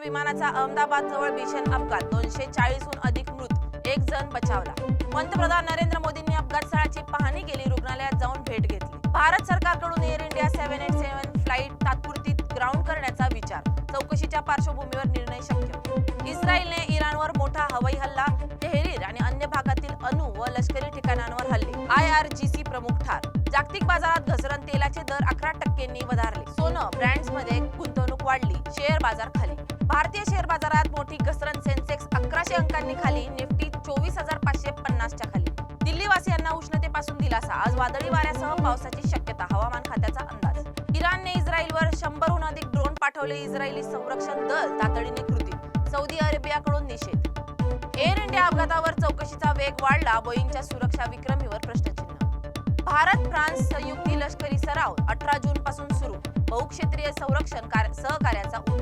विमानाचा अहमदाबाद जवळ भीषण अपघात. दोनशे चाळीसहून अधिक मृत एक जण बचावला. पंतप्रधान नरेंद्र मोदींनी अपघात स्थळाची पाहणी केली रुग्णालयात जाऊन भेट घेतली. भारत सरकारकडून Air India seven eight seven flight तात्पुरती ग्राउंड करण्याचा विचार. चौकशीच्या पार्श्वभूमीवर निर्णय शक्य. इस्रायलने इराणवर मोठा हवाई हल्ला तेहरीर आणि अन्य भागातील अणु व लष्करी ठिकाणांवर हल्ले. आय आर जी सी प्रमुख ठार. जागतिक बाजारात घसरण तेलाचे दर अकरा टक्क्यांनी वधारले. सोनं ब्रँड्समध्ये गुंतवणूक वाढली. शेअर बाजार खाली निफ्टी चोवीस हजार पाचशे पन्नासच्या खाली. दिल्लीवासियांना उष्णतेपासून दिलासा. आज वादळी वाऱ्यासह पावसाची शक्यता. हवामान खात्याचा अंदाज. इराणने इस्रायलवर शंभरहून अधिक ड्रोन पाठवले. इस्रायली संरक्षण दल तातडीने कृती. सौदी अरेबियाकडून निषेध. एअर इंडिया अपघातावर चौकशीचा वेग वाढला. बोईंगच्या सुरक्षा विक्रमीवर प्रश्नचिन्ह. भारत फ्रान्स संयुक्ती लष्करी सराव अठरा जून पासून सुरू. बहुक्षेत्रीय संरक्षण सहकार्याचा उद्देश